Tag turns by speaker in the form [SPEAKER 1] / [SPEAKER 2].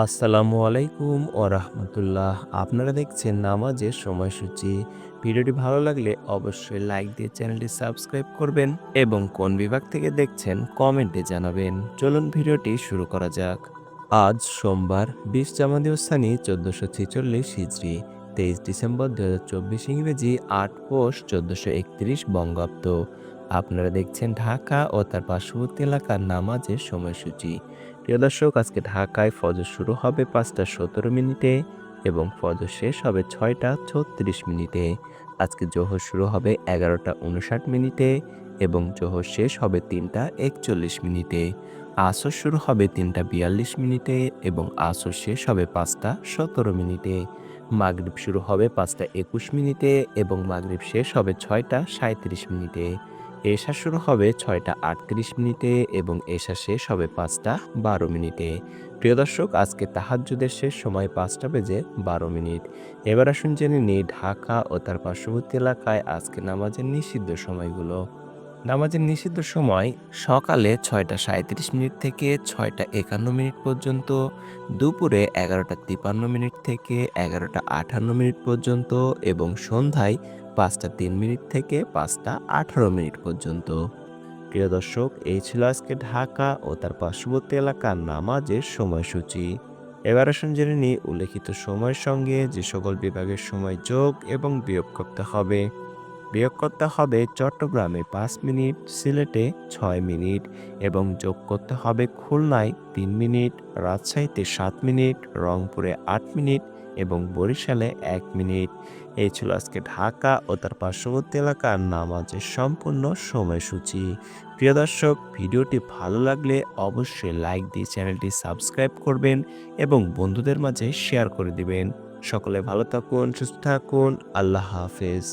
[SPEAKER 1] আসসালামু আলাইকুম ও রাহমাতুল্লাহ। আপনারা দেখছেন নামাজের সময়সূচি। ভিডিওটি ভালো লাগলে অবশ্যই লাইক দিয়ে চ্যানেলটি সাবস্ক্রাইব করবেন এবং কোন বিভাগ থেকে দেখছেন কমেন্টে জানাবেন। চলুন ভিডিওটি শুরু করা যাক। আজ সোমবার, বিশ জামাদিউসানি চোদ্দোশো ছেচল্লিশ হিজড়ি তেইশ ডিসেম্বর দু হাজার চব্বিশ ইংরেজি, আট পোষ চোদ্দোশো একত্রিশ বঙ্গাব্দ। আপনারা দেখছেন ঢাকা ও তার পার্শ্ববর্তী এলাকার নামাজের সময়সূচি। প্রিয় দর্শক, আজকে ঢাকায় ফজর শুরু হবে পাঁচটা সতেরো মিনিটে এবং ফজর শেষ হবে ছয়টা ছত্রিশ মিনিটে। আজকে জোহর শুরু হবে এগারোটা উনষাট মিনিটে এবং জোহর শেষ হবে তিনটা একচল্লিশ মিনিটে। আসর শুরু হবে তিনটা বিয়াল্লিশ মিনিটে এবং আসর শেষ হবে পাঁচটা সতেরো মিনিটে। মাগরিব শুরু হবে পাঁচটা একুশ মিনিটে এবং মাগরীব শেষ হবে ছয়টা সাঁত্রিশ মিনিটে। এশা শুরু হবে ছয়টা আটত্রিশ মিনিটে এবং এশা শেষ হবে পাঁচটা বারো মিনিটে। প্রিয় দর্শক, আজকে তাহাজ্জুদের শেষ সময় পাঁচটা বেজে বারো মিনিট। এবার আসুন জেনে নিই ঢাকা ও তার পার্শ্ববর্তী এলাকায় আজকে নামাজের নিষিদ্ধ সময়গুলো। নামাজের নিষিদ্ধ সময় সকালে ছয়টা সাঁত্রিশ মিনিট থেকে ছয়টা একান্ন মিনিট পর্যন্ত, দুপুরে এগারোটা তিপান্ন মিনিট থেকে এগারোটা আটান্ন মিনিট পর্যন্ত এবং সন্ধ্যায় পাঁচটা তিন মিনিট থেকে পাঁচটা আঠারো মিনিট পর্যন্ত। প্রিয় দর্শক, এই ছিল আজকে ঢাকা ও তার পার্শ্ববর্তী এলাকার নামাজের সময়সূচি। এবার আসুন জেনে নিই উল্লেখিত সময়ের সঙ্গে যে সকল বিভাগের সময় যোগ এবং বিয়োগ করতে হবে। বিয়োগ করতে হবে চট্টগ্রামে পাঁচ মিনিট, সিলেটে ছয় মিনিট এবং যোগ করতে হবে খুলনায় তিন মিনিট, রাজশাহীতে সাত মিনিট, রংপুরে আট মিনিট এবং বরিশালে এক মিনিট। এই ছিল আজকে ঢাকা ও তার পার্শ্ববর্তী এলাকার নামাজের সম্পূর্ণ সময়সূচি। প্রিয় দর্শক, ভিডিওটি ভালো লাগলে অবশ্যই লাইক দিয়ে চ্যানেলটি সাবস্ক্রাইব করবেন এবং বন্ধুদের মাঝে শেয়ার করে দিবেন। সকলে ভালো থাকুন, সুস্থ থাকুন, আল্লাহ হাফেজ।